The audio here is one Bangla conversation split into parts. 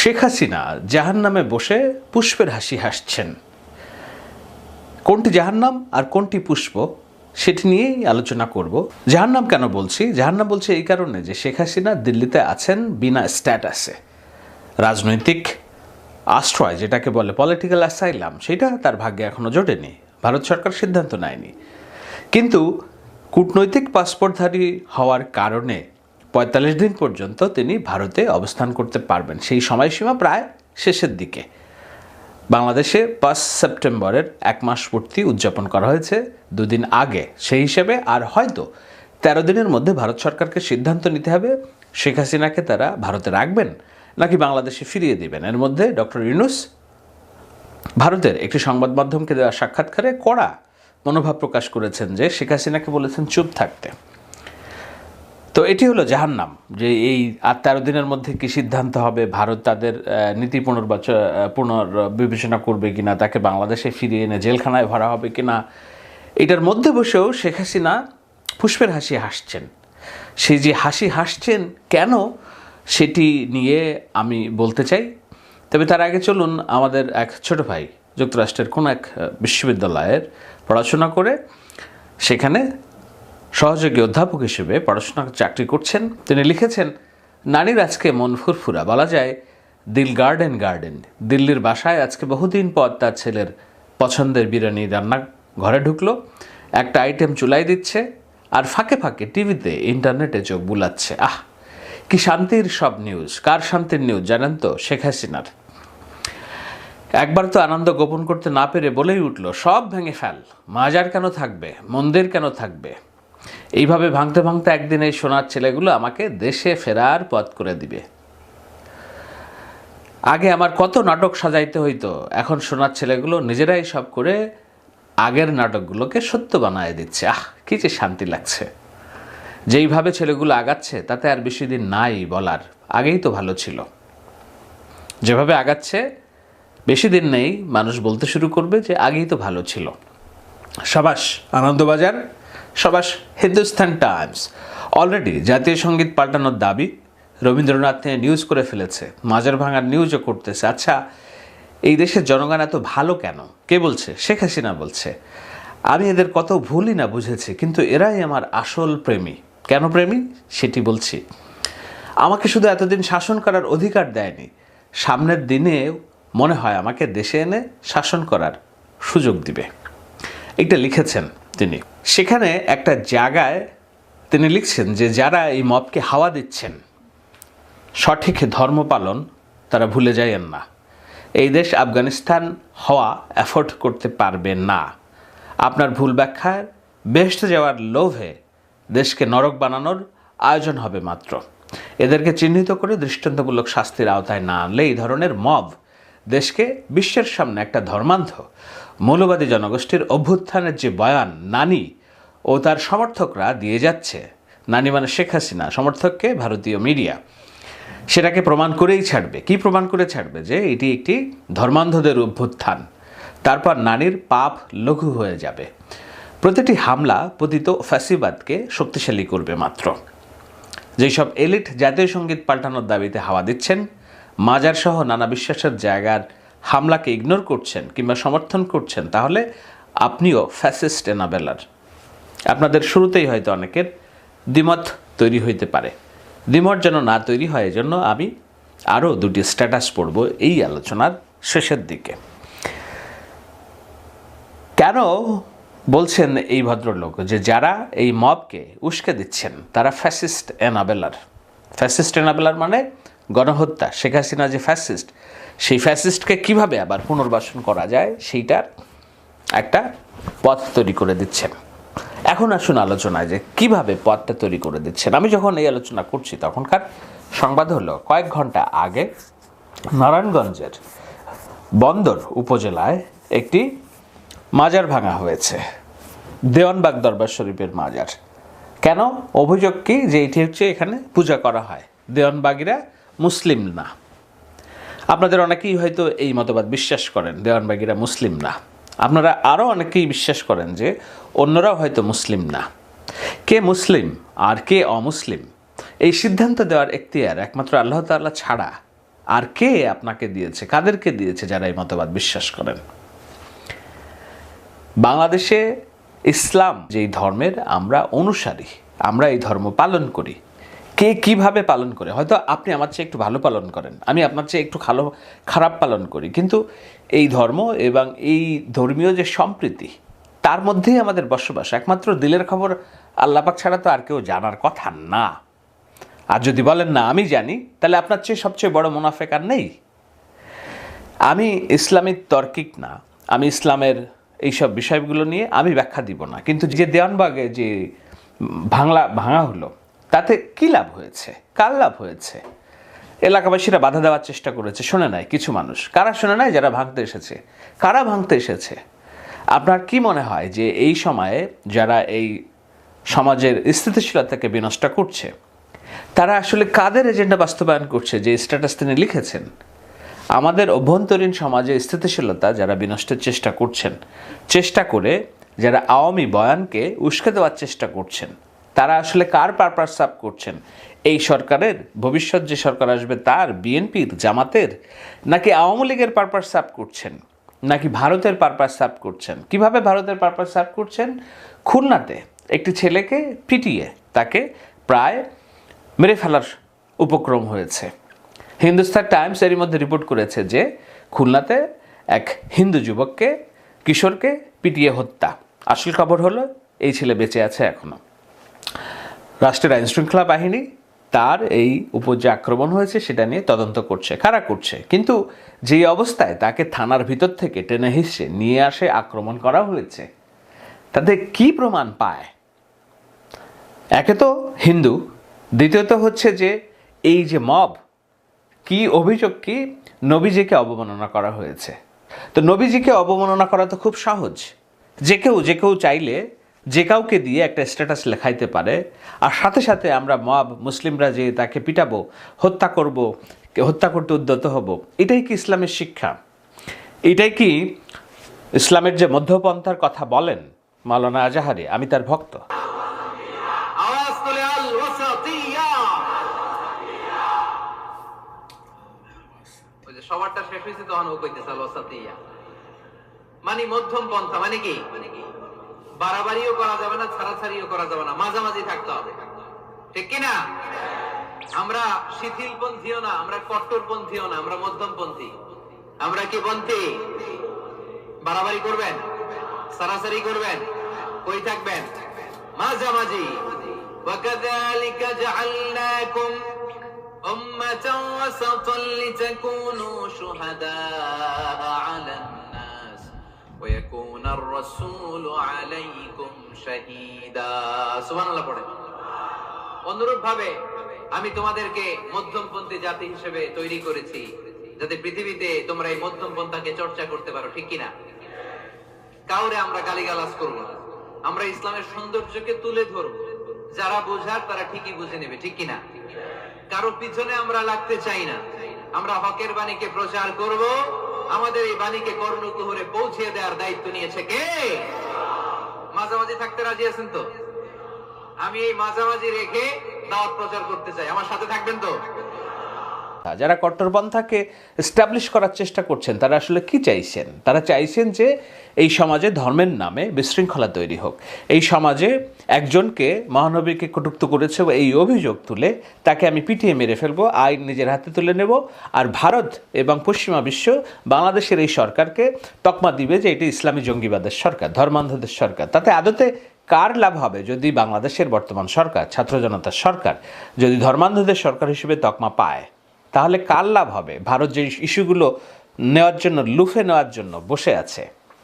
শেখ হাসিনা জাহান নামে বসে পুষ্পের হাসি হাসছেন। কোনটি জাহান্নাম আর কোনটি পুষ্প, সেটি নিয়েই আলোচনা করব। জাহান্নাম কেন বলছি? জাহান্নাম বলছি এই কারণে যে শেখ হাসিনা দিল্লিতে আছেন বিনা স্ট্যাটাসে। রাজনৈতিক আশ্রয়, যেটাকে বলে পলিটিক্যাল অ্যাসাইলাম সেটা তার ভাগ্যে এখনও জোটেনি। ভারত সরকার সিদ্ধান্ত নেয়নি। কিন্তু কূটনৈতিক পাসপোর্টধারী হওয়ার কারণে পঁয়তাল্লিশ দিন পর্যন্ত তিনি ভারতে অবস্থান করতে পারবেন। সেই সময়সীমা প্রায় শেষের দিকে। বাংলাদেশে পাঁচ সেপ্টেম্বরের এক মাস পূর্তি উদযাপন করা হয়েছে দুদিন আগে। সেই হিসেবে আর হয়তো তেরো দিনের মধ্যে ভারত সরকারকে সিদ্ধান্ত নিতে হবে, শেখ হাসিনাকে তারা ভারতে রাখবেন নাকি বাংলাদেশে ফিরিয়ে দেবেন। এর মধ্যে ডক্টর ইউনুস ভারতের একটি সংবাদ মাধ্যমকে দেওয়া সাক্ষাৎকারে কড়া মনোভাব প্রকাশ করেছেন যে শেখ হাসিনাকে বলেছেন চুপ থাকতে। তো এটি হলো জাহান্নাম, যে এই আর তেরো দিনের মধ্যে কি সিদ্ধান্ত হবে, ভারত তাদের নীতি পুনর্বাচ পুনর্বিবেচনা করবে কিনা, তাকে বাংলাদেশে ফিরিয়ে এনে জেলখানায় ভরা হবে কিনা, এটার মধ্যে বসেও শেখ হাসিনা পুষ্পের হাসি হাসছেন। সেই যে হাসি হাসছেন কেন, সেটি নিয়ে আমি বলতে চাই। তবে তার আগে চলুন আমাদের এক ছোট ভাই, যুক্তরাষ্ট্রের কোন এক বিশ্ববিদ্যালয়ের পড়াশোনা করে, সেখানে সহযোগী অধ্যাপক হিসেবে পড়াশোনা চাকরি করছেন। তিনি লিখেছেন, নারীর আজকে মন ফুরফুরা। বলা যায়, দিল গার্ডেন গার্ডেন। দিল্লির বাসায় আজকে বহুদিন পর তার ছেলের পছন্দের বিরিয়ানি রান্না ঘরে ঢুকলো। একটা আইটেম চুলাই দিচ্ছে আর ফাঁকে ফাঁকে টিভিতে ইন্টারনেটে চোখ বুলাচ্ছে। আহ, কি শান্তির সব নিউজ। কার শান্তির নিউজ জানেন তো? শেখ হাসিনার। একবার তো আনন্দ গোপন করতে না পেরে বলেই উঠল, সব ভেঙে ফেল। মাজার কেন থাকবে? মন্দির কেন থাকবে? এইভাবে ভাঙতে ভাঙতে একদিন এই সোনার ছেলেগুলো আমাকে দেশে ফেরার পথ করে দিবে। আগে আমার কত নাটক সাজাইতে হইতো, এখন সোনার ছেলেগুলো নিজেরাই সব করে আগের নাটকগুলোকে সত্য বানায় দিচ্ছে। আহ, কি যে শান্তি লাগছে। যেইভাবে ছেলেগুলো আগাচ্ছে, তাতে আর বেশি দিন নাই বলার। আগেই তো ভালো ছিল। যেভাবে আগাচ্ছে, বেশি দিন নেই। মানুষ বলতে শুরু করবে যে আগেই তো ভালো ছিল। সাবাস, আনন্দবাজার। সাবাস হিন্দুস্তান টাইমস। অলরেডি জাতীয় সংগীত পাল্টানোর দাবি রবীন্দ্রনাথ নিয়ে নিউজ করে ফেলেছে। মাজার ভাঙার নিউজও করতেছে। আচ্ছা এই দেশের জনগণ এত ভালো কেন? কে বলছে? শেখ হাসিনা বলছে। আমি এদের কত ভুলই না বুঝেছি, কিন্তু এরাই আমার আসল প্রেমী। কেন প্রেমী? সেটি বলছি। আমাকে শুধু এতদিন শাসন করার অধিকার দেয়নি। সামনের দিনে মনে হয় আমাকে দেশে এনে শাসন করার সুযোগ দিবে। এটা লিখেছেন তিনি। সেখানে একটা জায়গায় তিনি লিখছেন যে যারা এই মবকে হাওয়া দিচ্ছেন, সঠিক ধর্ম পালন তারা ভুলে যায়েন না। এই দেশ আফগানিস্তান হওয়া অ্যাফোর্ড করতে পারবে না। আপনার ভুল ব্যাখ্যায় বেহেস্তে যাওয়ার লোভে দেশকে নরক বানানোর আয়োজন হবে মাত্র। এদেরকে চিহ্নিত করে দৃষ্টান্তমূলক শাস্তির আওতায় না আনলে এই ধরনের মব দেশকে বিশ্বের সামনে একটা ধর্মান্ধ মৌলবাদী জনগোষ্ঠীর অভ্যুত্থানের যে বয়ান নানি ও তার সমর্থকরা দিয়ে যাচ্ছে। নানি মানে শেখ হাসিনা, সমর্থককে ভারতীয় মিডিয়া। সেটাকে প্রমাণ করেই ছাড়বে। কি প্রমাণ করে ছাড়বে? যে এটি একটি ধর্মান্ধদের অভ্যুত্থান। তারপর নানির পাপ লঘু হয়ে যাবে। প্রতিটি হামলা পতিত ফ্যাসিবাদকে শক্তিশালী করবে মাত্র। যেসব এলিট জাতীয় সংগীত পাল্টানোর দাবিতে হাওয়া দিচ্ছেন মাজার সহ নানা বিশ্বাসের জায়গার হামলাকে ইগনোর করছেন কিংবা সমর্থন করছেন, তাহলে আপনিও ফ্যাসিস্ট এনাবেলার আপনাদের শুরুতেই হয়তো অনেকের দ্বিমত তৈরি হইতে পারে। দ্বিমত যেন না তৈরি হয়, এজন্য আমি আরও দুটি স্ট্যাটাস পড়ব এই আলোচনার শেষের দিকে। কেন বলছেন এই ভদ্রলোক যে যারা এই মবকে উস্কে দিচ্ছেন, তারা ফ্যাসিস্ট এনাবেলার ফ্যাসিস্ট এনাবেলার মানে গণহত্যা। শেখ হাসিনা যে ফ্যাসিস্ট সেই ফ্যাসিস্টকে কীভাবে আবার পুনর্বাসন করা যায়, সেইটার একটা পথ তৈরি করে দিচ্ছেন। এখন আসুন আলোচনায় যে কীভাবে পথটা তৈরি করে দিচ্ছেন। আমি যখন এই আলোচনা করছি, তখনকার সংবাদ হলো, কয়েক ঘণ্টা আগে নারায়ণগঞ্জের বন্দর উপজেলায় একটি মাজার ভাঙা হয়েছে। দেওয়ানবাগ দরবার শরীফের মাজার। কেন? অভিযোগ কি? যে এটি হচ্ছে এখানে পূজা করা হয়। দেওয়ানবাগিরা মুসলিম না। আপনাদের অনেকেই হয়তো এই মতবাদ বিশ্বাস করেন, দেওয়ানবাগিরা মুসলিম না। আপনারা আরও অনেকেই বিশ্বাস করেন যে অন্যরাও হয়তো মুসলিম না। কে মুসলিম আর কে অমুসলিম? এই সিদ্ধান্ত দেওয়ার এখতিয়ার একমাত্র আল্লাহ তাআলা ছাড়া আর কে আপনাকে দিয়েছে, কাদেরকে দিয়েছে যারা এই মতবাদ বিশ্বাস করেন? বাংলাদেশে ইসলাম যেই ধর্মের, আমরা অনুসারী, আমরা এই ধর্ম পালন করি। কে কীভাবে পালন করে? হয়তো আপনি আমার চেয়ে একটু ভালো পালন করেন, আমি আপনার চেয়ে একটু ভালো খারাপ পালন করি। কিন্তু এই ধর্ম এবং এই ধর্মীয় যে সম্প্রীতি, তার মধ্যেই আমাদের বসবাস। একমাত্র দিলের খবর আল্লাপাক ছাড়া তো আর কেউ জানার কথা না। আর যদি বলেন, না, আমি জানি, তাহলে আপনার চেয়ে সবচেয়ে বড় মুনাফেক আর নেই। আমি ইসলামিক তর্কিক না। আমি ইসলামের এইসব বিষয়গুলো নিয়ে আমি ব্যাখ্যা দিব না। কিন্তু যে দেওয়ানবাগে যে ভাঙলা, ভাঙা হলো তাতে কী লাভ হয়েছে? কার লাভ হয়েছে? এলাকাবাসীরা বাধা দেওয়ার চেষ্টা করেছে। শোনে নাই কিছু মানুষ। কারা শোনে নাই? যারা ভাঙতে এসেছে। কারা ভাঙতে এসেছে? আপনার কি মনে হয় যে এই সময়ে যারা এই সমাজের স্থিতিশীলতাকে বিনষ্ট করছে, তারা আসলে কাদের এজেন্ডা বাস্তবায়ন করছে যে স্ট্যাটাস তিনি লিখেছেন? আমাদের অভ্যন্তরীণ সমাজে স্থিতিশীলতা যারা বিনষ্টের চেষ্টা করছেন, চেষ্টা করে যারা আওয়ামী বয়ানকে উস্কে দেওয়ার চেষ্টা করছেন তারা আসলে কার পারপাস সার্ভ করছেন? এই সরকারের? ভবিষ্যৎ যে সরকার আসবে তার? বিএনপির? জামাতের? নাকি আওয়ামী লীগের পারপাস সার্ভ করছেন? নাকি ভারতের পারপাস সার্ভ করছেন? কীভাবে ভারতের পারপাস সার্ভ করছেন? খুলনাতে একটি ছেলেকে পিটিয়ে তাকে প্রায় মেরে ফেলার উপক্রম হয়েছে। হিন্দুস্তান টাইমস এরই মধ্যে রিপোর্ট করেছে যে খুলনাতে এক হিন্দু যুবককে, কিশোরকে পিটিয়ে হত্যা। আসল খবর হলো, এই ছেলে বেঁচে আছে এখনও। রাষ্ট্রের আইন শৃঙ্খলা বাহিনী তার এই উপর যে আক্রমণ হয়েছে, সেটা নিয়ে তদন্ত করছে কারা করছে। কিন্তু যেই অবস্থায় তাকে থানার ভিতর থেকে টেনে হিসে নিয়ে আসে, আক্রমণ করা হয়েছে, তাতে কি প্রমাণ পায়? একে তো হিন্দু, দ্বিতীয়ত হচ্ছে যে এই যে মব, কি অভিযোগ কি নবীজিকে অবমাননা করা হয়েছে? তো নবীজিকে অবমাননা করা তো খুব সহজ। যে কেউ যে কেউ চাইলে যে কাউকে দিয়ে একটা স্ট্যাটাস লেখাইতে পারে, আর সাথে সাথে আমরা মব মুসলিমরা যে তাকে পিটাবো, হত্যা করব, হত্যা করতে উদ্যত হব, এটাই কি ইসলামের শিক্ষা? এটাই কি ইসলামের যে মধ্যপন্থার কথা বলেন মাওলানা আজাহারি, আমি তার ভক্ত। সবারটা শেষ হয়েছে তখন ও কইতেছে মানে মধ্যম পন্থা মানে কি? বাড়াবাড়িও করা যাবে না ছাড়াছাড়িও করা যাবে না মাঝামাঝি থাকতে হবে ঠিক কি না আমরা শিথিল পন্থীও না আমরা কট্টর পন্থীও না আমরা মধ্যম পন্থী আমরা কি পন্থী বাড়াবাড়ি করবেন সারাসারি করবেন কই থাকবেন মাঝামাঝি وكذلك جعلناكم أمة وسطا لتكونوا شهداء على الناس ويكون الرسول عليكم شهيدا سبحان الله পড়েন অনুরূপ ভাবে আমি তোমাদেরকে মধ্যমপন্থী জাতি হিসেবে তৈরি করেছি যাতে পৃথিবীতে তোমরা এই মধ্যম পন্থাকে চর্চা করতে পারো ঠিক কিনা কাউরে আমরা গালিগালাজ করব না আমরা ইসলামের সৌন্দর্যকে তুলে ধরব যারা বোঝার তারা ঠিকই বুঝে নেবে ঠিক কিনা কারো পিছনে আমরা লাগতে চাই না আমরা হকের বাণীকে প্রচার করব আমাদের এই বাণীকে কর্ণ কুহরে পৌঁছে দেওয়ার দায়িত্ব নিয়েছে কে? মাঝামাঝি থাকতে রাজি আছেন তো? আমি এই মাঝামাঝি রেখে দাওয়াত প্রচার করতে চাই। আমার সাথে থাকবেন তো? যারা কট্টরপন্থাকে এস্টাবলিশ করার চেষ্টা করছেন, তারা আসলে কি চাইছেন? তারা চাইছেন যে এই সমাজে ধর্মের নামে বিশৃঙ্খলা তৈরি হোক। এই সমাজে একজনকে, মহানবীকে কটুক্ত করেছে এই অভিযোগ তুলে, তাকে আমি পিটিয়ে মেরে ফেলব, আইন নিজের হাতে তুলে নেব, আর ভারত এবং পশ্চিমা বিশ্ব, বাংলাদেশের এই সরকারকে তকমা দিবে যে এটি ইসলামী জঙ্গিবাদের সরকার, ধর্মান্ধদের সরকার। তাতে আদতে কার লাভ হবে যদি বাংলাদেশের বর্তমান সরকার, ছাত্র জনতার সরকার, যদি ধর্মান্ধদের সরকার হিসেবে তকমা পায়? তাহলে কার লাভ হবে? ভারত যে ইস্যুগুলো নেওয়ার জন্য, লুফে নেওয়ার জন্য বসে আছে।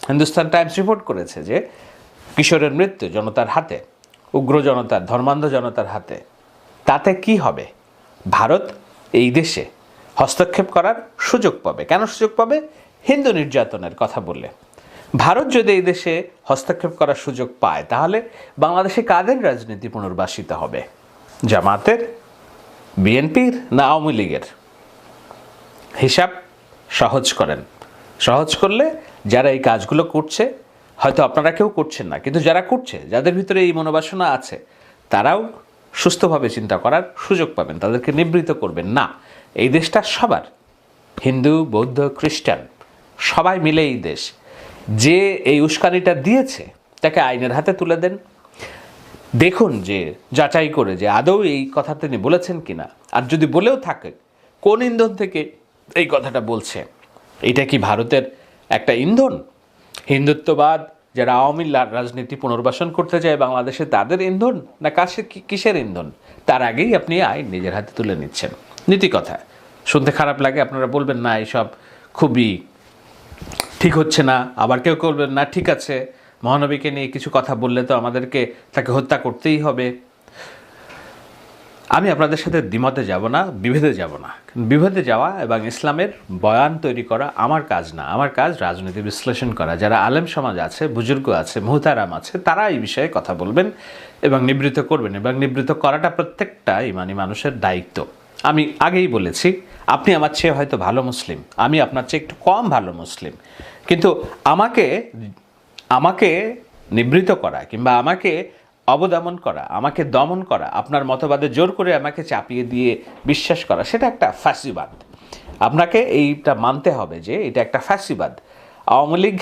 হিন্দুস্তান টাইমস রিপোর্ট করেছে যে, কিশোরের মৃত্যু জনতার হাতে, উগ্র জনতার, ধর্মান্ধ জনতার হাতে। তাতে কি হবে? ভারত এই দেশে হস্তক্ষেপ করার সুযোগ পাবে। কেন সুযোগ পাবে? হিন্দু নির্যাতনের কথা বললে। ভারত যদি এই দেশে হস্তক্ষেপ করার সুযোগ পায়, তাহলে বাংলাদেশে কাদের রাজনীতি পুনর্বাসিত হবে? জামাতের বিএনপির না আওয়ামী লীগের? হিসাব সহজ করেন। সহজ করলে যারা এই কাজগুলো করছে, হয়তো আপনারা কেউ করছেন না, কিন্তু যারা করছে, যাদের ভিতরে এই মনোবাসনা আছে, তারাও সুস্থভাবে চিন্তা করার সুযোগ পাবেন, তাদেরকে নিবৃত করবেন। না, এই দেশটা সবার, হিন্দু, বৌদ্ধ, খ্রিস্টান, সবাই মিলে এই দেশ। যে এই উস্কানিটা দিয়েছে, তাকে আইনের হাতে তুলে দেন। দেখুন যে, যাচাই করে যে, আদৌ এই কথা তিনি বলেছেন কিনা। আর যদি বলেও থাকে, কোন ইন্ধন থেকে এই কথাটা বলছে? এটা কি ভারতের একটা ইন্ধন? হিন্দুত্ববাদ, যারা আওয়ামী রাজনীতি পুনর্বাসন করতে চায় বাংলাদেশে, তাদের ইন্ধন? না কাছে কিসের ইন্ধন? তার আগেই আপনি আইন নিজের হাতে তুলে নিচ্ছেন। নীতি কথা। শুনতে খারাপ লাগে, আপনারা বলবেন, না এইসব খুবই ঠিক হচ্ছে না। আবার কেউ বলবেন, না, ঠিক আছে। মহানবীকে নিয়ে কিছু কথা বললে তো আমাদেরকে তাকে হত্যা করতেই হবে। আমি আপনাদের সাথে দ্বিমতে যাব না, বিভেদে যাব না। বিভেদে যাওয়া এবং ইসলামের বয়ান তৈরি করা আমার কাজ না। আমার কাজ রাজনীতি বিশ্লেষণ করা। যারা আলেম সমাজ আছে, বুজুর্গ আছে, মুহতারাম আছে, তারা এই বিষয়ে কথা বলবেন এবং নিবৃত্ত করবেন এবং নিবৃত্ত করাটা প্রত্যেকটা ইমানি মানুষের দায়িত্ব। আমি আগেই বলেছি, আপনি আমার চেয়ে হয়তো ভালো মুসলিম, আমি আপনার চেয়ে একটু কম ভালো মুসলিম। কিন্তু আমাকে আমাকে নিবৃত করা কিংবা আমাকে অবদমন করা, আমাকে দমন করা, আপনার মতবাদে জোর করে আমাকে চাপিয়ে দিয়ে বিশ্বাস করা, সেটা একটা ফ্যাসিবাদ আপনাকে এইটা মানতে হবে যে এটা একটা ফ্যাসিবাদ আওয়ামী লীগ,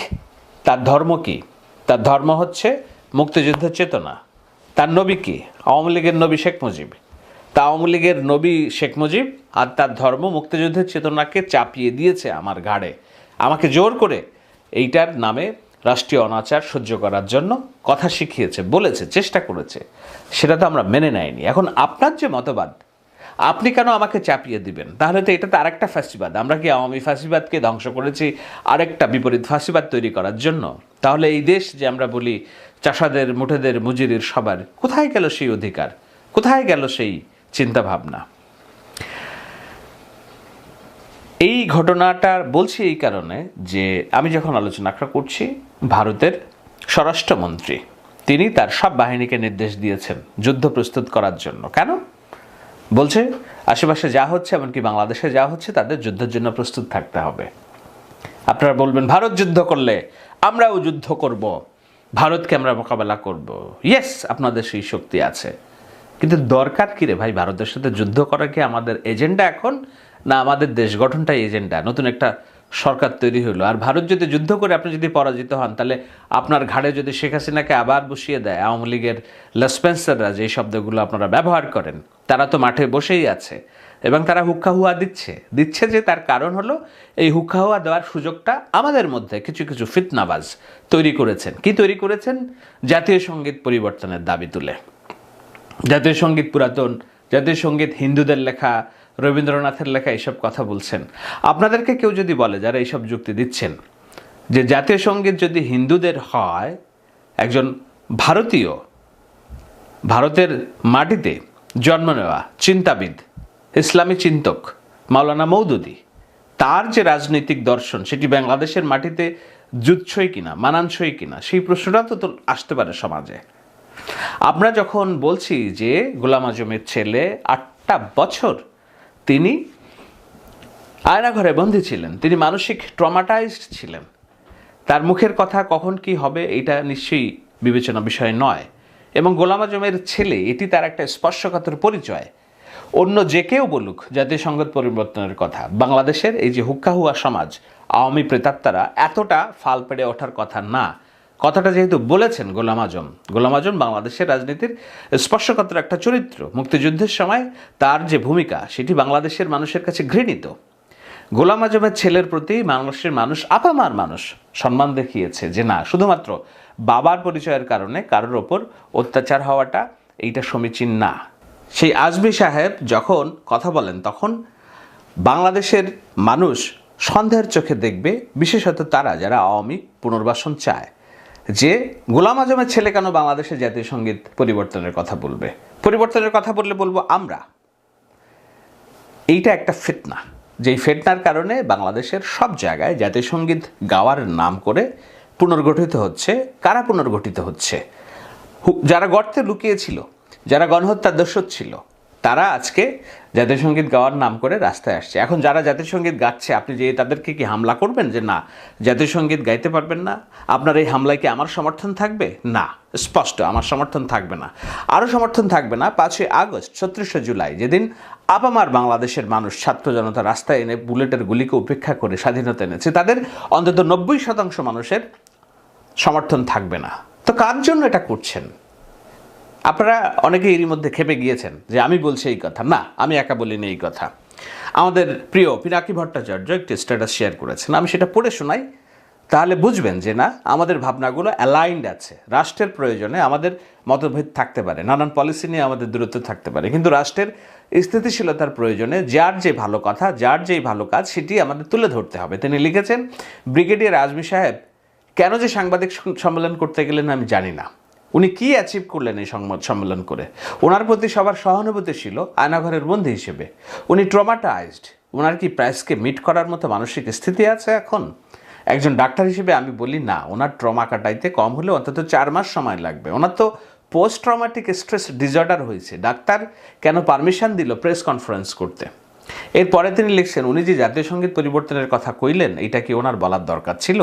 তার ধর্ম কি? তার ধর্ম হচ্ছে মুক্তিযুদ্ধের চেতনা। তার নবী কি? আওয়ামী লীগের নবী শেখ মুজিব। তা আওয়ামী লীগের নবী শেখ মুজিব আর তার ধর্ম মুক্তিযুদ্ধের চেতনাকে চাপিয়ে দিয়েছে আমার ঘাড়ে। আমাকে জোর করে এইটার নামে রাষ্ট্রীয় অনাচার সহ্য করার জন্য কথা শিখিয়েছে, বলেছে, চেষ্টা করেছে। সেটা তো আমরা মেনে নেয়নি। এখন আপনার যে মতবাদ, আপনি কেন আমাকে চাপিয়ে দিবেন? তাহলে তো এটা তো আরেকটা ফাঁসিবাদ। আমরা কি আওয়ামী ফাঁসিবাদকে ধ্বংস করেছি, আরেকটা বিপরীত ফাঁসিবাদ তৈরি করার জন্য? তাহলে এই দেশ যে আমরা বলি চাষাদের, মুঠেদের, মুজিরির সবার, কোথায় গেল সেই অধিকার? কোথায় গেল সেই চিন্তা এই ঘটনাটা বলছি এই কারণে যে আমি যখন আলোচনা করছি, ভারতের স্বরাষ্ট্রমন্ত্রী, তিনি তার সব বাহিনীকে নির্দেশ দিয়েছেন যুদ্ধ প্রস্তুত করার জন্য। কেন? বলছে, আশেপাশে যা হচ্ছে, এমনকি বাংলাদেশে যা হচ্ছে, তাদের যুদ্ধের জন্য প্রস্তুত থাকতে হবে। আপনারা বলবেন, ভারত যুদ্ধ করলে আমরাও যুদ্ধ করব, ভারতকে আমরা মোকাবেলা করব। ইয়েস আপনাদের সেই শক্তি আছে। কিন্তু দরকার কি রে ভাই? ভারতের সাথে যুদ্ধ করা কি আমাদের এজেন্ডা এখন? না, আমাদের দেশ গঠনটাই এজেন্ডা। নতুন একটা সরকার তৈরি হলো। আর ভারত যদি যুদ্ধ করে আপনি যদি পরাজিত হন, তাহলে আপনার ঘাড়ে যদি শেখ হাসিনাকে আবার বসিয়ে দেয়, আওয়ামী লীগের লেসপেন্সাররা যে শব্দগুলো আপনারা ব্যবহার করেন, তারা তো মাঠে বসেই আছে এবং তারা হুক্কা হুয়া দিচ্ছে। দিচ্ছে যে তার কারণ হলো এই হুক্কা হুয়া দেওয়ার সুযোগটা আমাদের মধ্যে কিছু কিছু ফিতনাবাজ তৈরি করেছেন। কি তৈরি করেছেন? জাতীয় সংগীত পরিবর্তনের দাবি তুলে। জাতীয় সংগীত পুরাতন, জাতীয় সংগীত হিন্দুদের লেখা রবীন্দ্রনাথের লেখা এইসব কথা বলছেন। আপনাদেরকে কেউ যদি বলে যারা এইসব যুক্তি দিচ্ছেন, যে জাতীয় সংগীত যদি হিন্দুদের হয়, একজন ভারতীয় ভারতের মাটিতে জন্ম নেওয়া চিন্তাবিদ, ইসলামী চিন্তক মাওলানা মৌদুদি তার যে রাজনৈতিক দর্শন, সেটি বাংলাদেশের মাটিতে জুৎসই কিনা, মানানসই কিনা, সেই প্রশ্নটা তো তো আসতে পারে সমাজে। আমরা যখন বলছি যে গোলাম আজমের ছেলে আটটা বছর তিনি আয়নাঘরে বন্দী ছিলেন। তিনি মানসিক ট্রমাটাইজড ছিলেন। তার মুখের কথা কখন কি হবে এটা নিশ্চয়ই বিবেচনা বিষয় নয়। এবং গোলাম আজমের ছেলে, এটি তার একটা স্পর্শকাতর পরিচয়। অন্য যে কেউ বলুক জাতীয় পরিবর্তনের কথা। বাংলাদেশের এই যে হুক্কা হুয়া সমাজ, আওয়ামী প্রেতাত্মারা এতটা ফাল পেড়ে ওঠার কথা না। কথাটা যেহেতু বলেছেন গোলাম আজম গোলাম আজম বাংলাদেশের রাজনীতির স্পর্শকাতর একটা চরিত্র। মুক্তিযুদ্ধের সময় তার যে ভূমিকা, সেটি বাংলাদেশের মানুষের কাছে ঘৃণিত। গোলাম আজমের ছেলের প্রতি বাংলাদেশের মানুষ আপামার মানুষ সম্মান দেখিয়েছে যে না, শুধুমাত্র বাবার পরিচয়ের কারণে কারোর ওপর অত্যাচার হওয়াটা এইটা সমীচীন না। সেই আজমি সাহেব যখন কথা বলেন, তখন বাংলাদেশের মানুষ সন্দেহের চোখে দেখবে, বিশেষত তারা যারা আওয়ামী পুনর্বাসন চায়। যে গোলাম আজমের ছেলে কেন বাংলাদেশের জাতীয় সংগীত পরিবর্তনের কথা বলবে? পরিবর্তনের কথা বললে বলব আমরা। এইটা একটা ফিতনা। যেই ফিতনার কারণে বাংলাদেশের সব জায়গায় জাতীয় সংগীত গাওয়ার নাম করে পুনর্গঠিত হচ্ছে। কারা পুনর্গঠিত হচ্ছে? যারা গর্তে লুকিয়েছিল, যারা গণহত্যার দোষর ছিল, তারা আজকে জাতীয় সংগীত গাওয়ার নাম করে রাস্তায় আসছে। এখন যারা জাতীয় সংগীত গাচ্ছে, আপনি যে তাদেরকে কি হামলা করবেন যে না, জাতীয় সংগীত গাইতে পারবেন না? আপনার এই হামলায় কি আমার সমর্থন থাকবে? না, স্পষ্ট, আমার সমর্থন থাকবে না। আরও সমর্থন থাকবে না, পাঁচই আগস্ট, ছত্রিশে জুলাই, যেদিন আপামার বাংলাদেশের মানুষ ছাত্র জনতা রাস্তায় এনে বুলেটের গুলিকে উপেক্ষা করে স্বাধীনতা এনেছে, তাদের অন্তত নব্বই শতাংশ মানুষের সমর্থন থাকবে না। তো কার জন্য এটা করছেন? আপনারা অনেকে এরই মধ্যে খেপে গিয়েছেন যে আমি বলছি এই কথা। না, আমি একা বলিনি এই কথা। আমাদের প্রিয় পিনাকি ভট্টাচার্য একটি স্ট্যাটাস শেয়ার করেছেন। আমি সেটা পড়ে শোনাই, তাহলে বুঝবেন যে না, আমাদের ভাবনাগুলো অ্যালাইন্ড আছে। রাষ্ট্রের প্রয়োজনে আমাদের মতভেদ থাকতে পারে, নানান পলিসি নিয়ে আমাদের দূরত্ব থাকতে পারে। কিন্তু রাষ্ট্রের স্থিতিশীলতার প্রয়োজনে যার যে ভালো কথা, যার যেই ভালো কাজ, সেটি আমাদের তুলে ধরতে হবে। তিনি লিখেছেন, ব্রিগেডিয়ার আজমি সাহেব, কেন যে সাংবাদিক সম্মেলন করতে গেলেন আমি জানি না। উনি কি অ্যাচিভ করলেন এই সংবাদ সম্মেলন করে? ওনার প্রতি সবার সহানুভূতি ছিল আয়নাঘরের বন্ধু হিসেবে। উনি ট্রমাটাইজড ওনার কি প্রাইসকে মিট করার মতো মানসিক স্থিতি আছে এখন? একজন ডাক্তার হিসেবে আমি বলি, না ওনার ট্রমা কাটাইতে কম হলে অন্তত চার মাস সময় লাগবে। ওনার তো পোস্ট ট্রমাটিক স্ট্রেস ডিসঅর্ডার হয়েছে। ডাক্তার কেন পারমিশন দিল প্রেস কনফারেন্স করতে? এরপরে তিনি লিখছেন, উনি যে জাতীয় সংগীত পরিবর্তনের কথা কইলেন, এটা কি ওনার বলার দরকার ছিল?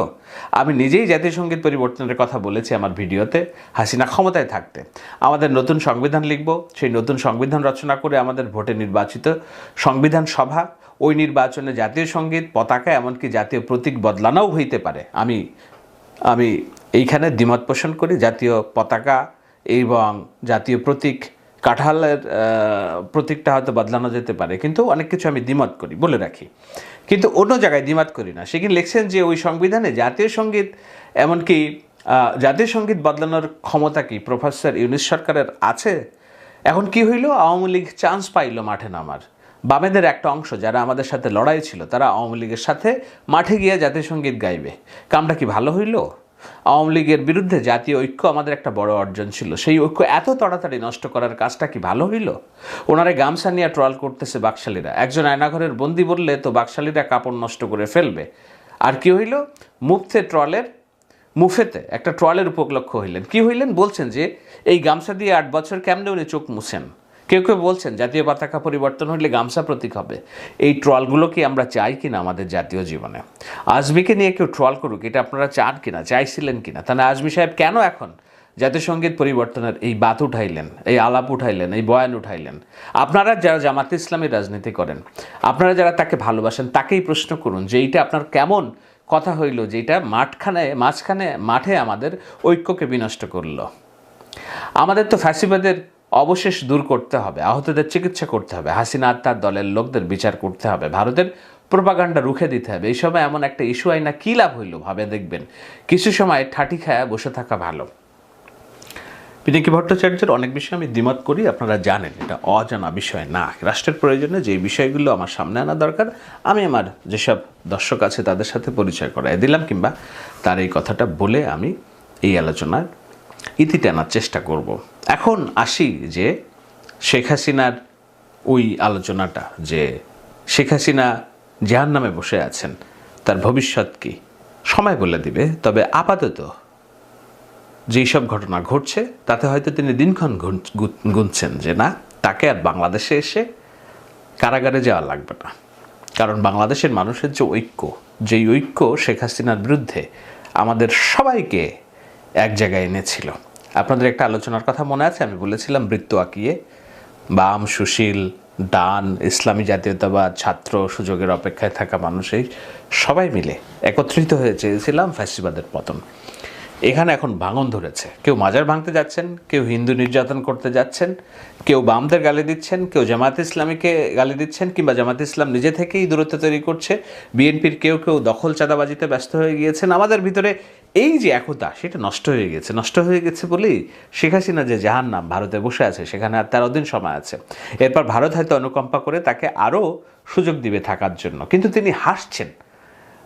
আমি নিজেই জাতীয় সংগীত পরিবর্তনের কথা বলেছি আমার ভিডিওতে। হাসিনা ক্ষমতায় থাকতে। আমাদের নতুন সংবিধান লিখব। সেই নতুন সংবিধান রচনা করে আমাদের ভোটে নির্বাচিত সংবিধান সভা, ওই নির্বাচনে জাতীয় সংগীত পতাকা, এমনকি জাতীয় প্রতীক বদলানোও হইতে পারে। আমি আমি এইখানে দ্বিমত পোষণ করি, জাতীয় পতাকা এবং জাতীয় প্রতীক কাঁঠালের প্রতীকটা হয়তো বদলানো যেতে পারে, কিন্তু অনেক কিছু আমি দ্বিমত করি, বলে রাখি। কিন্তু অন্য জায়গায় দ্বিমত করি না। সে সেখানে লিখছেন যে ওই সংবিধানে জাতীয় সংগীত, এমনকি জাতীয় সংগীত বদলানোর ক্ষমতা কি প্রফেসর ইউনিস সরকারের আছে? এখন কি হইল? আওয়ামী লীগ চান্স পাইল মাঠে নামার। বামেদের একটা অংশ যারা আমাদের সাথে লড়াই ছিল, তারা আওয়ামী লীগের সাথে মাঠে গিয়ে জাতীয় সংগীত গাইবে। কামটা কি ভালো হইল? আওয়ামী লীগের বিরুদ্ধে জাতীয় ঐক্য আমাদের একটা বড় অর্জন ছিল। সেই ঐক্য এত তাড়াতাড়ি নষ্ট করার কাজটা কি ভালো হইল? ওনারে গামছা নিয়ে ট্রল করতেছে বাকশালীরা। একজন আয়নাঘরের বন্দি বললে তো বাকশালীরা কাপড় নষ্ট করে ফেলবে। আর কি হইল? মুফতে ট্রলের মুফেতে একটা ট্রলের উপলক্ষ হইলেন। কি হইলেন? বলছেন যে, এই গামছা দিয়ে আট বছর কেমনে উনি চোখ মুছেন? কেউ কেউ বলছেন জাতীয় পতাকা পরিবর্তন হইলে গামছা প্রতীক হবে। এই ট্রলগুলো কি আমরা চাই কিনা আমাদের জাতীয় জীবনে? আজমিকে নিয়ে কেউ ট্রল করুক, এটা আপনারা চান কিনা, চাইছিলেন কিনা? তাহলে আজমি সাহেব কেন এখন জাতীয় সংগীত পরিবর্তনের এই বাত উঠাইলেন, এই আলাপ উঠাইলেন, এই বয়ান উঠাইলেন? আপনারা যারা জামাতে ইসলামী রাজনীতি করেন, আপনারা যারা তাকে ভালোবাসেন, তাকেই প্রশ্ন করুন যে এইটা আপনার কেমন কথা হইল যেটা মাঠখানে, মাঝখানে, মাঠে আমাদের ঐক্যকে বিনষ্ট করল। আমাদের তো ফ্যাসিবাদের অবশেষ দূর করতে হবে, আহতদের চিকিৎসা করতে হবে, হাসিনা আর তার দলের লোকদের বিচার করতে হবে, ভারতের প্রোপাগান্ডা রুখে দিতে হবে। এই সময় এমন একটা ইস্যু আইনা কী লাভ হইল ভাবে দেখবেন? কিছু সময় ঠাটি খায়া বসে থাকা ভালো। পিনাকি ভট্টাচার্যের অনেক বিষয় আমি দ্বিমত করি, আপনারা জানেন, এটা অজানা বিষয় না। রাষ্ট্রের প্রয়োজনে যে বিষয়গুলো আমার সামনে আনা দরকার, আমি আমার যেসব দর্শক আছে তাদের সাথে পরিচয় করাই দিলাম, কিংবা তার এই কথাটা বলে আমি এই আলোচনার ইতি টানার চেষ্টা করব। এখন আসি যে শেখ হাসিনার ওই আলোচনাটা যে শেখ হাসিনা যার নামে বসে আছেন, তার ভবিষ্যৎ কি? সময় বলে দিবে, তবে আপাতত যেই সব ঘটনা ঘটছে, তাতে হয়তো তিনি দিনক্ষণ গুন- গুনছেন যে না, তাকে আর বাংলাদেশে এসে কারাগারে যাওয়া লাগবে না। কারণ বাংলাদেশের মানুষের যে ঐক্য, যেই ঐক্য শেখ হাসিনার বিরুদ্ধে আমাদের সবাইকে এক জায়গায় এনেছিল। আপনাদের একটা আলোচনার কথা মনে আছে? আমি বলেছিলাম বৃত্ত আঁকিয়ে। বাম, সুশীল ডান ইসলামী জাতীয়তাবাদ, ছাত্র, সুযোগের অপেক্ষায় থাকা মানুষ এই সবাই মিলে একত্রিত হয়ে চেয়েছিলাম ফ্যাসিবাদের পতন। এখানে এখন ভাঙন ধরেছে। কেউ মাজার ভাঙতে যাচ্ছেন, কেউ হিন্দু নির্যাতন করতে যাচ্ছেন, কেউ বামদের গালি দিচ্ছেন, কেউ জামাত ইসলামীকে গালি দিচ্ছেন কিংবা জামাত ইসলাম নিজে থেকেই দূরত্ব তৈরি করছে। বিএনপির কেউ কেউ দখল চাঁদাবাজিতে ব্যস্ত হয়ে গিয়েছেন। আমাদের ভিতরে এই যে একতা, সেটা নষ্ট হয়ে গেছে। নষ্ট হয়ে গেছে বলেই শেখ হাসিনা যে জাহান নাম ভারতে বসে আছে, সেখানে আর তেরো দিন সময় আছে। এরপর ভারত হয়তো অনুকম্পা করে তাকে আরও সুযোগ দিবে থাকার জন্য। কিন্তু তিনি হাসছেন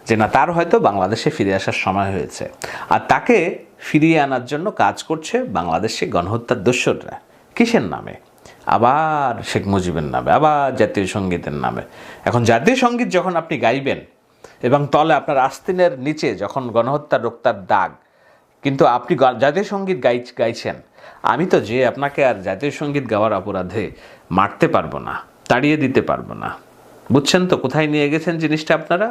যে না, তার হয়তো বাংলাদেশে ফিরে আসার সময় হয়েছে। আর তাকে ফিরিয়ে আনার জন্য কাজ করছে বাংলাদেশে গণহত্যার দস্যুররা কিসের নামে? আবার শেখ মুজিবের নামে, আবার জাতীয় সঙ্গীতের নামে। এখন জাতীয় সংগীত যখন আপনি গাইবেন এবং তলে আপনার আস্তিনের নিচে যখন গণহত্যা রোক্তার দাগ। কিন্তু আপনি জাতীয় সংগীত গাই, গাইছেন। আমি তো যে আপনাকে আর জাতীয় সংগীত গাওয়ার অপরাধে মারতে পারব না, তাড়িয়ে দিতে পারব না। বুঝছেন তো কোথায় নিয়ে গেছেন জিনিসটা আপনারা?